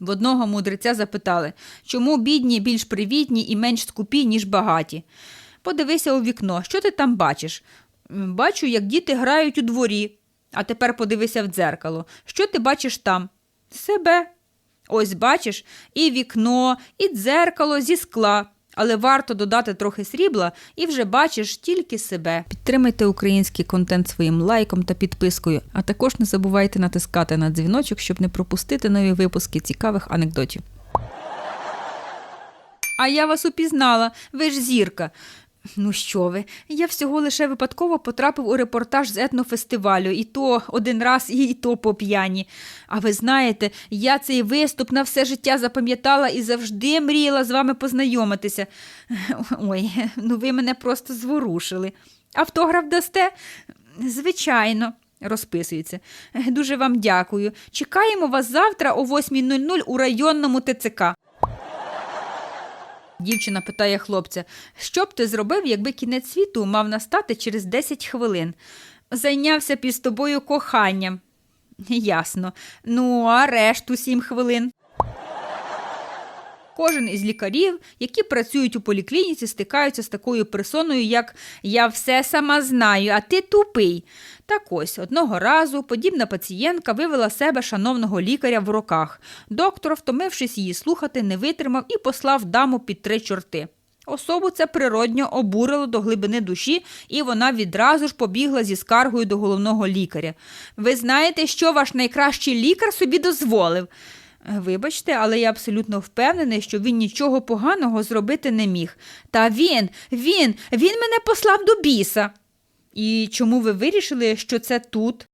В одного мудреця запитали, чому бідні більш привітні і менш скупі, ніж багаті. Подивися у вікно, що ти там бачиш? Бачу, як діти грають у дворі. А тепер подивися в дзеркало. Що ти бачиш там? Себе. Ось бачиш, і вікно, і дзеркало зі скла. Але варто додати трохи срібла і вже бачиш тільки себе. Підтримайте український контент своїм лайком та підпискою, а також не забувайте натискати на дзвіночок, щоб не пропустити нові випуски цікавих анекдотів. А я вас упізнала, ви ж зірка. Ну що ви, я всього лише випадково потрапив у репортаж з етнофестивалю, і то один раз, і то по п'яні. А ви знаєте, я цей виступ на все життя запам'ятала і завжди мріяла з вами познайомитися. Ой, ну ви мене просто зворушили. Автограф дасте? Звичайно. Розписується. Дуже вам дякую. Чекаємо вас завтра о 8.00 у районному ТЦК. Дівчина питає хлопця, що б ти зробив, якби кінець світу мав настати через 10 хвилин? Зайнявся б із тобою коханням. Ясно. Ну, а решту 7 хвилин. Кожен із лікарів, які працюють у поліклініці, стикаються з такою персоною, як Я все сама знаю, а ти тупий. Так ось одного разу подібна пацієнтка вивела себе шановного лікаря в руках. Доктор, втомившись її слухати, не витримав і послав даму під три чорти. Особу це природньо обурило до глибини душі, і вона відразу ж побігла зі скаргою до головного лікаря. Ви знаєте, що ваш найкращий лікар собі дозволив? Вибачте, але я абсолютно впевнений, що він нічого поганого зробити не міг. Та він, він, він мене послав до біса. І чому ви вирішили, що це тут?